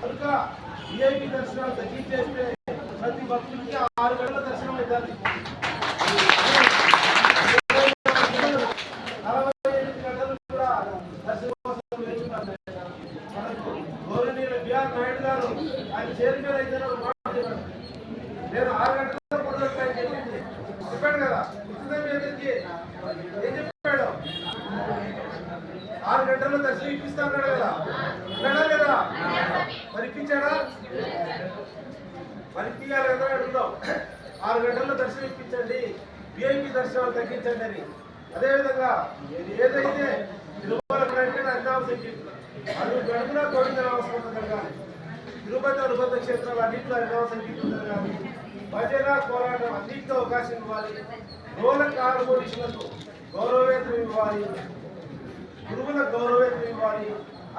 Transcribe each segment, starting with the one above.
కనుక విఐపి దర్శనాలు తగ్గించేస్తే ప్రతి భక్తుడికి ఆరు గంటల దర్శనం అవుతుంది. నలభై ఎనిమిది గంటలు కూడా దర్శనం కోసం గౌరవనీయులు బిఆర్ నాయుడు గారు ఆయన చైర్మన్ అయితే నేను ఆరు గంటల్లో మొదలెట్టాను చెప్పింది చెప్పాడు కదా. ఏం చెప్పాడు? ఆరు గంటల్లో దర్శనం ఇప్పిస్తా కదా. లేదా మరి ఇప్పించాడా మరి ఇప్పించాలి కదా అడుగుదాం. ఆరు గంటల్లో దర్శనం ఇప్పించండి. విఐపి దర్శనాలు తగ్గించండి అని. అదేవిధంగా ఇది ఏదైతే తిరుమల కంటే అన్నావసం అది గడుపున కోరిక అవసరం జరగాలి తిరుపతి అనుబంధ క్షేత్రాలు అన్నింటిలో అన్నావ సంగీతం జరగాలి భజన పోరాటం అన్నింటిలో అవకాశం ఇవ్వాలి. మూల కార్పొరేషన్లకు గౌరవేతనం ఇవ్వాలి. గురువులకు గౌరవేతనం ఇవ్వాలి.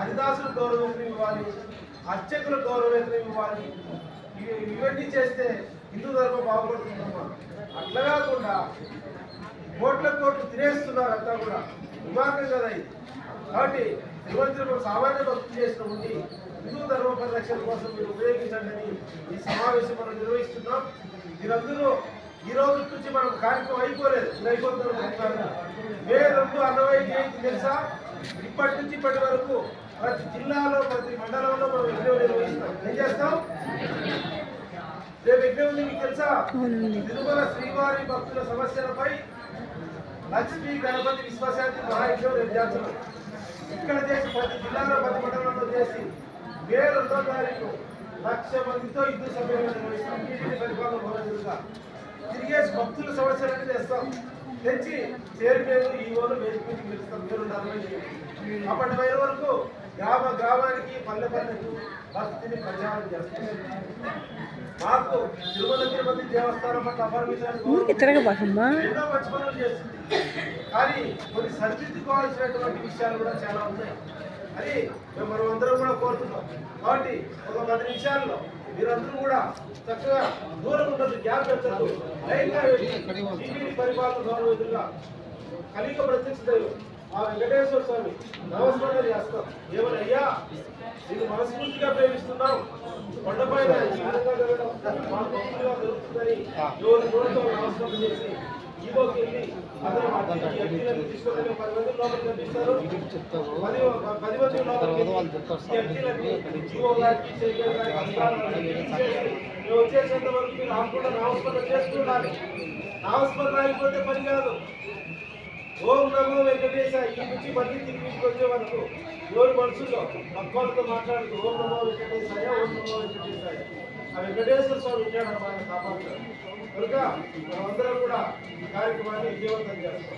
హరిదాసులు గౌరవేతనం ఇవ్వాలి అర్చకులు గౌరవేతనం ఇవ్వాలి ఇవన్నీ చేస్తే హిందూ ధర్మం బాగుపడుతుందమ్మా. అట్లా కాకుండా కోట్ల కోట్లు తినేస్తున్నారు అంతా కూడా. దుమార్గం కదా ఇది. కాబట్టి తిరుమల సామాన్య భక్తులు చేసిన ఉండి హిందూ ధర్మ పరిరక్షణ కోసం మీరు ఉపయోగించండి అని ఈ సమావేశం మనం నిర్వహిస్తున్నాం. మీరందరూ ఈ రోజు నుంచి మనం కార్యక్రమం అయిపోలేదు. ఇది అయిపోతున్నారు. మే రెండు అరవై జయంతి తెలుసా? ఇప్పటి నుంచి ఇప్పటి వరకు ప్రతి జిల్లాలో ప్రతి మండలంలో మనం యజ్ఞం నిర్వహిస్తాం ఏం చేస్తాం? రేపు యజ్ఞం మీకు తెలుసా? తిరుమల శ్రీవారి భక్తుల సమస్యలపై లక్ష్మీ గణపతి విశ్వశాంతి మహాయజ్ఞం రేపు చేస్తున్నాం ఇక్కడ చేసి ప్రతి జిల్లాలో ప్రతి మండలంలో చేసి మే రెండో తారీఖు లక్ష మందితో హిందూ సమ్మేళనం నిర్వహిస్తాం. పరిపాలన తిరిగేసి భక్తుల సమస్యలన్నీ తెస్తాం. తెచ్చి చైర్మన్ ఈవోలు వేదిక మీద పిలుస్తాం. మీరు అప్పటి వరకు వరకు గ్రామ గ్రామానికి పల్లె పల్లెకు భక్తిని ప్రచారం చేస్తాం మాకు తిరుమల తిరుపతి దేవస్థానం పట్ల మంచి పనులు చేస్తుంది. కానీ కొన్ని సరిదిద్దుకోవాల్సినటువంటి విషయాలు కూడా చాలా ఉన్నాయి. అని మేము మనం అందరం కూడా కోరుతున్నాం. కాబట్టి ఒక పది నిమిషాల్లో మీరందరూ కూడా చక్కగా దూరం ఉండదు గ్యాప్ పెట్టద్దు లైన్గా పరిపాలన గౌరవతులుగా కలిగ ప్రత్యక్ష ఆ వెంకటేశ్వర స్వామి నమస్మరణ చేస్తాం. ఏమని అయ్యా నేను మనస్ఫూర్తిగా ప్రేమిస్తున్నాం. కొండపైన ఈ విధంగా జరగడం మా గొప్పగా జరుగుతుందని నమస్కారం చేసి వచ్చేసేంత వరకు మీరు ఆకుండా నామస్మరణ చేస్తుండాలి నామస్మరణ అయిపోతే పని కాదు ఓం నమో వెంకటేశ ఈ నుంచి మళ్ళీ తిరిగి వరకు ఎవరు మనసులో పక్కలతో మాట్లాడుతూ ఓం నమో వెంకటేశాయ ఓం నమో వెంకటేశాయ ఆ వెంకటేశ్వర స్వామి ఉంటాడు మన కాపాడుతాడు కనుక మనమందరం కూడా ఈ కార్యక్రమాన్ని విజయవంతం చేస్తాం.